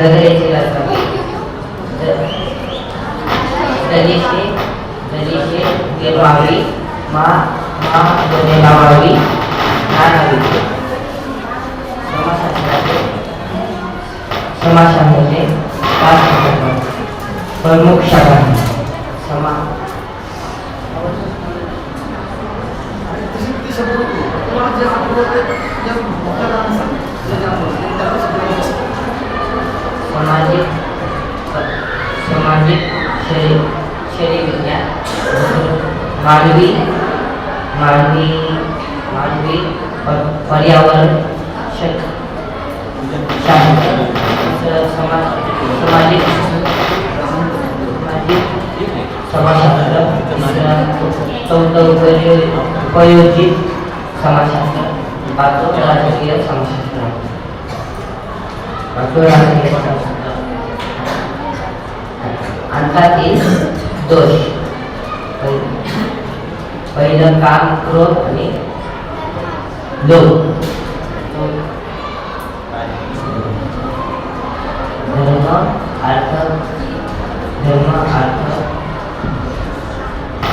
जगण्याची रचना दलिशे दलिशे निर्वावी मा मा दोने लावावी नानावी समाजशास्त्राचे समाजशास्त्राचे पाच प्रमुख शाखा समा सामाजिक सामाजिक शरीर शरीर विज्ञान मानवी मानवी मानवी पर्यावरण शक समाज सामाजिक समाजशास्त्र. चौथं उपयो- उपयोजित समाजशास्त्र. पाचवं राजकीय समाजशास्त्र. पाचवं राजकीय समाजशास्त्र. अंतातील दोष. पहिलं पहिलं काम क्रोध आणि लोभ. धर्म अर्थ धर्म अर्थ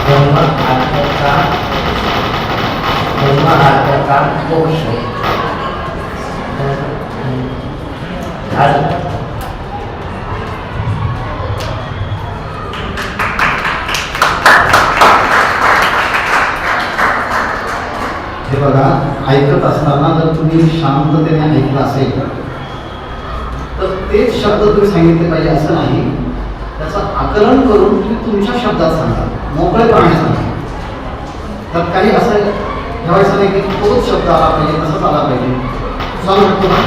धर्म अर्थ काम धर्म अर्थ काम मोक्ष. धर्म बघा ऐकत असताना जर तुम्ही शांततेने ऐकलं असेल तर तेच शब्द तुम्ही सांगितले पाहिजे असं नाही. त्याचं आकलन करून तुम्ही तुमच्या शब्दात सांगा. मोकळेपणाने सांगा. तर काही असं ठेवायचं नाही की तोच शब्द आला पाहिजे तसंच आला पाहिजे. चालू शकतो ना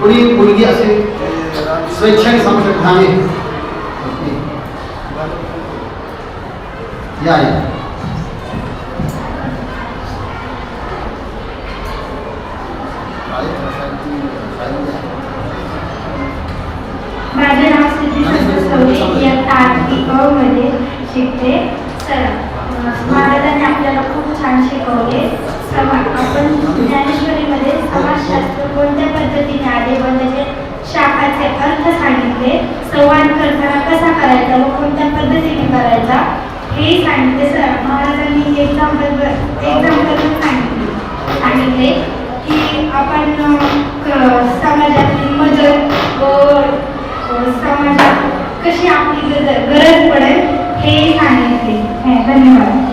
कुणी मुलगी असेल स्वेच्छेने सांगू शकत नाही. या. इयत्ता आठवी अ मध्ये शिकते सर महाराजांनी आपल्याला खूप छान शिकवले. समाज आपण ज्ञानेश्वरीमध्ये समाजशास्त्र कोणत्या पद्धतीने आले व त्याचे शाखाचे अर्थ सांगितले संवाद करताना कसा करायचा व कोणत्या पद्धतीने करायचा हे सांगितले. सर महाराजांनी एक्झाम्पल एक्झाम्पल सांगितले. सांगितले की आपण समाजातील मदत व समाजात कशी आपली गरज गरज पडेल हे सांगितले. धन्यवाद.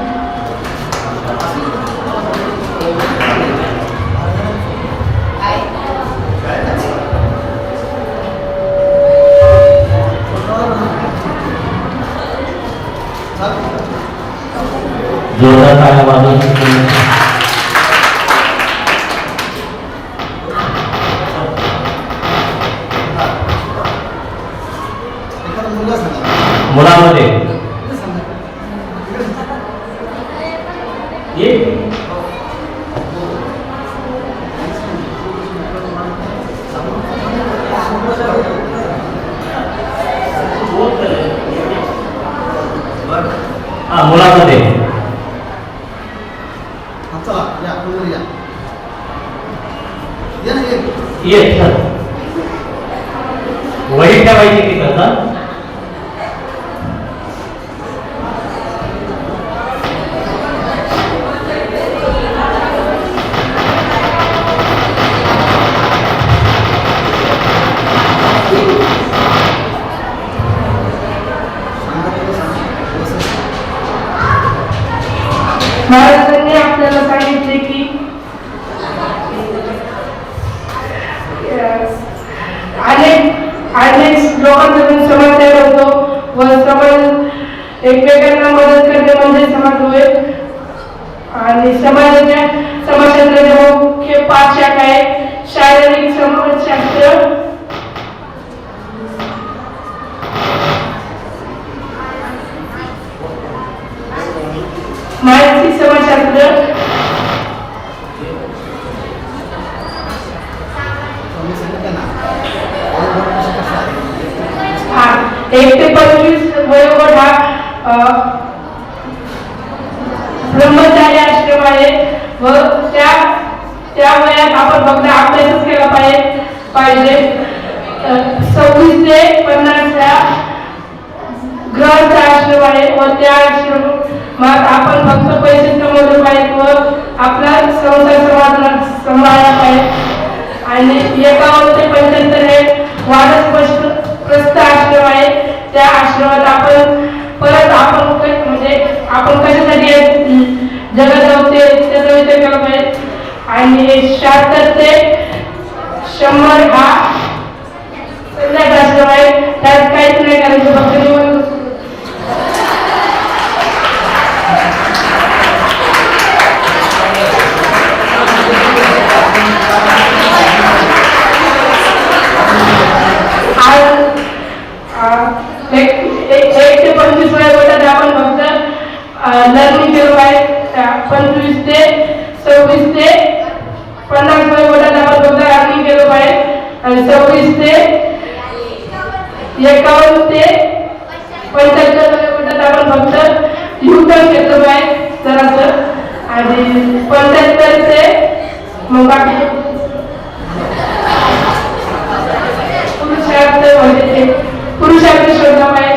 जोरदार मुलामध्ये ये हा मुलामध्ये हा, महाराजांनी आपल्याला सांगितले की अनेक अनेक लोकांमधून समाज तयार होतो. व समाज एकमेकांना मदत करणे म्हणजे समाज होय. आणि समाजाच्या समाजशास्त्राच्या मुख्य पाच शाखा आहेत शारीरिक समाजशास्त्र माहिती समाजशास्त्र हा एक ते पंचवीस वयोगट हा अ, ब्रह्मचारी आश्रम आहे व त्या त्या वयात आपण फक्त अभ्यासच केला पाहिजे. पाहिजे सव्वीस ते पन्नासच्या ग्रहाचा आश्रम आहे व त्या आश्रम मग आपण फक्त पैसे कमवले पाहिजे व आपला संसार समाधान सांभाळला पाहिजे. आणि एकावन्न ते पंच्याहत्तर हे वाढत प्रश्न प्रस्थ आश्रम आहे. त्या आश्रमात आपण परत आपण म्हणजे आपण कशासाठी आहे, जगात जाऊ ते त्याचा विचार केला पाहिजे आणि शहात्तर ते शंभर हा संध्याकाळ आश्रम आहे. त्यात काहीच नाही करायचं फक्त ते सव्वीस ते पन्नास वयोगटात आपण कोणता आणखी गेलो पाहिजे आणि सव्वीस ते एकावन्न ते पंच्याहत्तर वयोगटात आपण फक्त युटर्न घेतलं पाहिजे सरासर आणि पंच्याहत्तर ते मग बाकी पुरुषार्थ म्हणजे पुरुषार्थ शोधला पाहिजे